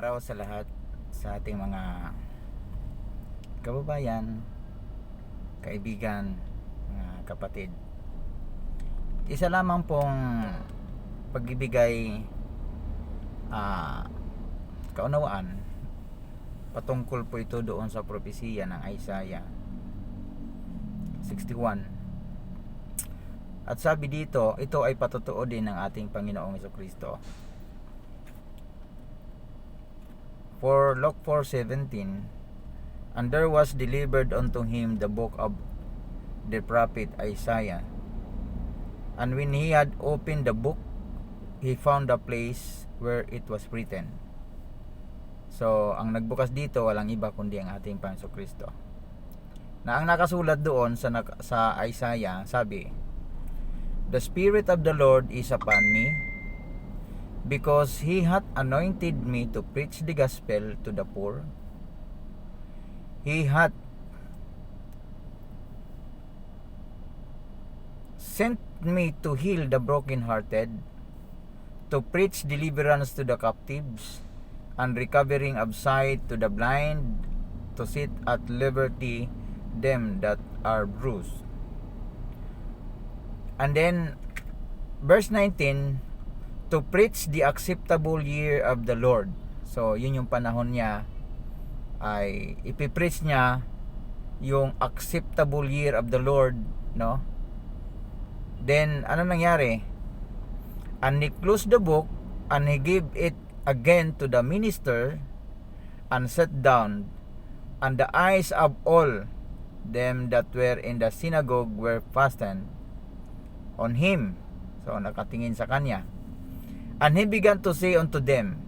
araw sa lahat sa ating mga kababayan, kaibigan, mga kapatid. Isa lamang pong pagbibigay ah, kaunawaan patungkol po ito doon sa propesiya ng Isaiah 61 at sabi dito ito ay patotoo din ng ating Panginoong Kristo For Luke 4:17 And there was delivered unto him the book of the prophet Isaiah. And when he had opened the book, he found the place where it was written. So, ang nagbukas dito walang iba kundi ang ating Panginoon Kristo. Na ang nakasulat doon sa sa Isaiah, sabi, The Spirit of the Lord is upon me, because he hath anointed me to preach the gospel to the poor. He hath sent me to heal the brokenhearted, to preach deliverance to the captives, and recovering of sight to the blind, to set at liberty them that are bruised. And then, verse 19, to preach the acceptable year of the Lord. So, yun yung panahon niya ay ipipreach niya yung acceptable year of the Lord, no? Then, ano nangyari? And he closed the book and he gave it again to the minister and sat down and the eyes of all them that were in the synagogue were fastened on him. So, nakatingin sa kanya. And he began to say unto them,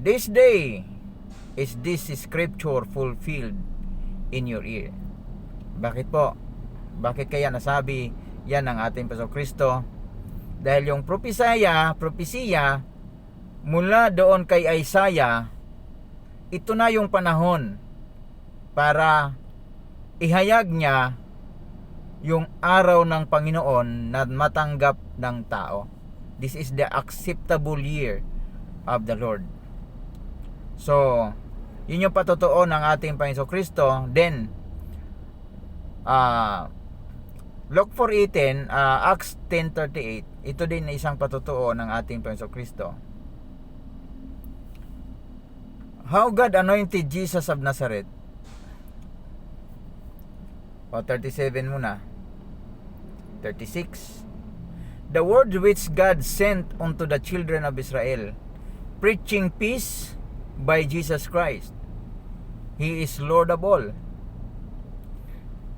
This day is this scripture fulfilled in your ear. Bakit po? Bakit kaya nasabi yan ng ating Paso Kristo? Dahil yung propesya, propesiya mula doon kay Isaiah, ito na yung panahon para ihayag niya yung araw ng Panginoon na matanggap ng tao. This is the acceptable year of the Lord. So, yun yung patotoo ng ating Panginoon Kristo. Then, uh, Luke 4.18, uh, Acts 10.38, ito din na isang patotoo ng ating Panginoon Kristo. How God anointed Jesus of Nazareth. O, 37 muna. 36. The word which God sent unto the children of Israel, preaching peace by Jesus Christ. He is Lord of all.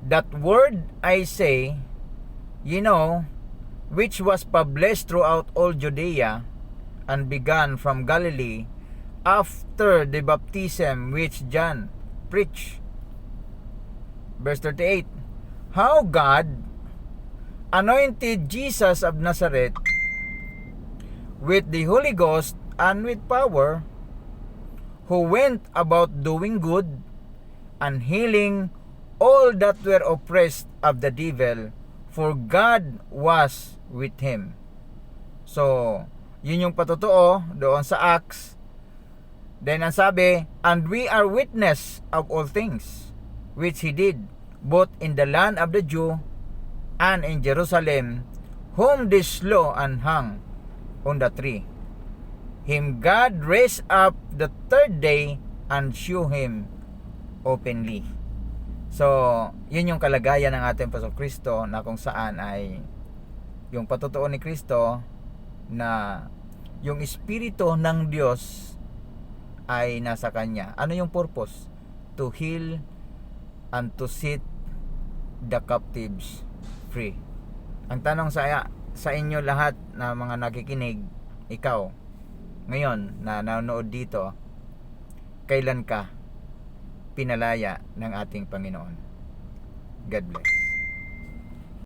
That word I say, you know, which was published throughout all Judea and began from Galilee after the baptism which John preached. Verse 38 How God anointed Jesus of Nazareth with the Holy Ghost and with power, who went about doing good and healing all that were oppressed of the devil, for God was with him. So, yun yung patotoo doon sa Acts. Then ang sabi, and we are witness of all things which he did, both in the land of the Jew and in Jerusalem, whom they slew and hung on the tree. Him God raised up the third day and shew him openly. So, yun yung kalagayan ng ating Pastor Kristo na kung saan ay yung patotoo ni Kristo na yung espiritu ng Diyos ay nasa kanya. Ano yung purpose? To heal and to set the captives free. Ang tanong sa sa inyo lahat na mga nakikinig, ikaw ngayon na nanonood dito, kailan ka pinalaya ng ating Panginoon? God bless.